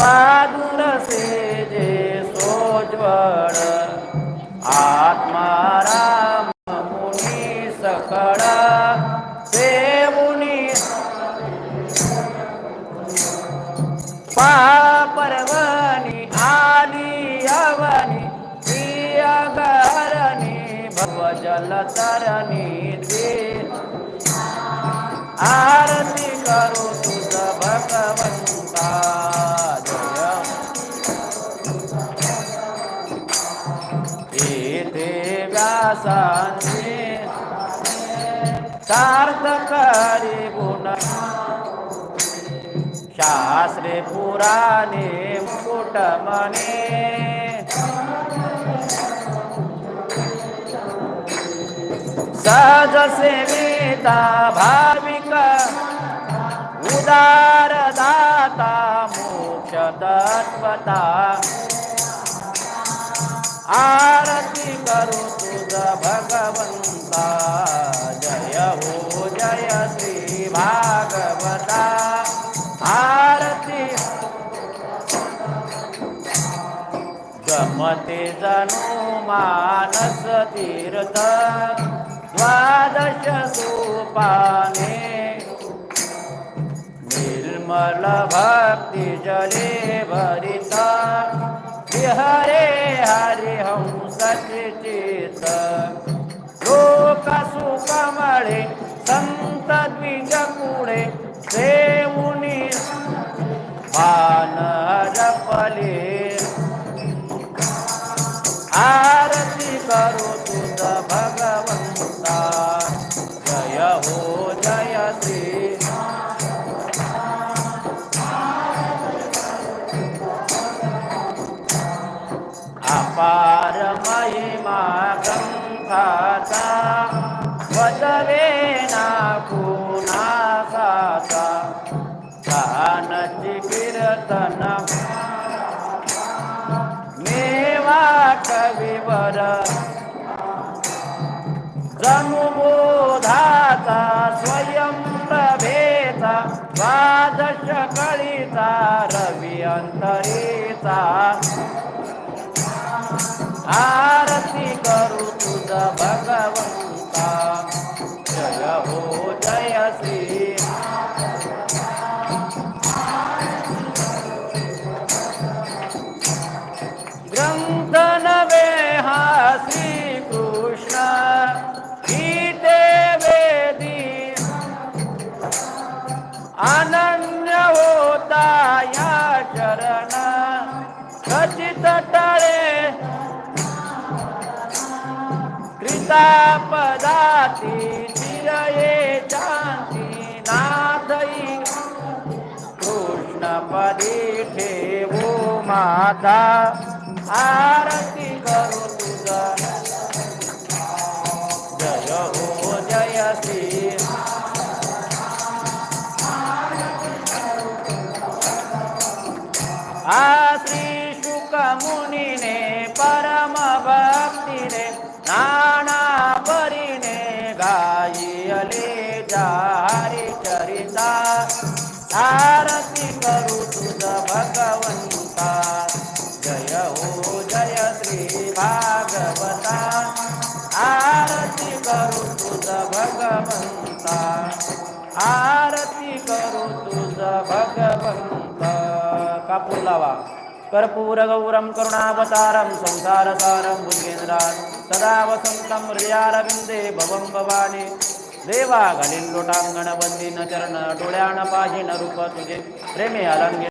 वादुरसे जे सोज्वळ. आत्माराम मुनी सकळ. देऊनी पापर्वणी आली अवनी. प्रियगरणी भवजल तरणी दे आ सार्थक सार्थकारी गुण. शास्त्रे पुराणे मुकुटमणे सहज सेविता भाविक. उदार दाता मोक्ष तत्वता. आर करू तुझा भगवंता. जय हो जय श्री भागवता. आरती. गमते जणू मानस तीर्थ. द्वादश सोपाने निर्मल भक्ति जले भरिता. विहरे हरि हंस चित लोक सुकमळे संत द्विज पुढे देऊनी भान मेवा कविवर जनुबोधाचा स्वयं प्रभेचा द्वादश कळीचा रवी अंतरीचा. आरती करू तुझ भगवंता. जय हो जय श्री अनन्य होता या चरण खचित कृता पदाती चिरये शांती नाथई. कृष्णपदी ठेवू माता. आरती मुनिने परम भक्तीने नाना परीने गायले जारी चरिता। आरती करू तुझ भगवंता। जय हो जय श्री भागवता। आरती करू तुझ भगवंता। आरती करू तुझ भगवंता। का लावा? कर्पूर गौरम करुणावतारम संसारसारम भुजगेंद्रान सदा वसंतम हृदयारविंदे भवं भवानी देवा घालीन लोटांगण बंदीन चरण डोळ्यान पाहिन रूप तुझे प्रेमे अलंगे